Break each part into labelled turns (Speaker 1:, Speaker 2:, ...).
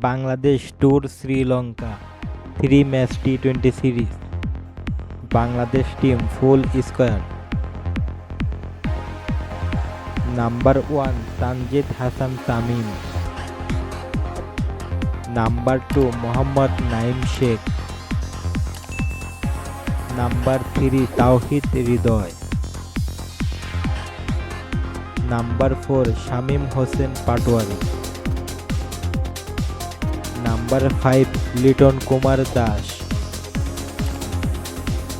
Speaker 1: Bangladesh tour Sri Lanka three match T twenty series, Bangladesh team full squad number one, Tanzid Hasan Tamim. Number two, Mohammad Naim Sheikh. Number three, Towhid Hridoy. Number four, Shamim Hossain Patwari. Number five Litton Kumar Das.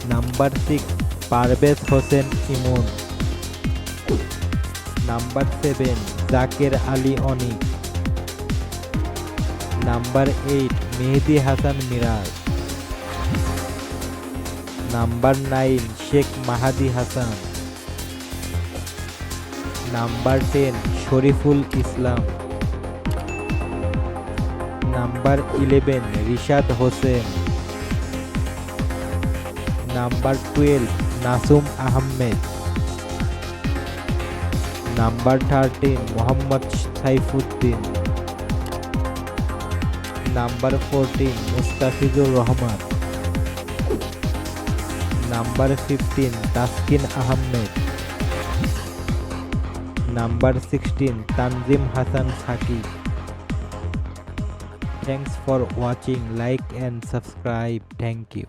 Speaker 1: Number six Parvez Hossain Emon. Number seven Jaker Ali Anik. Number eight Mehedi Hasan Miraz. Number nine Sheikh Mahedi Hasan. Number ten Shoriful Islam. Number eleven, Rishad Hossain. Number twelve, Nasum Ahmed. Number thirteen, Mohammad Saifuddin. Number fourteen, Mustafizur Rahman. Number fifteen, Taskin Ahmed. Number sixteen, Tanzim Hasan Sakib Thanks for watching. Like and subscribe. Thank you.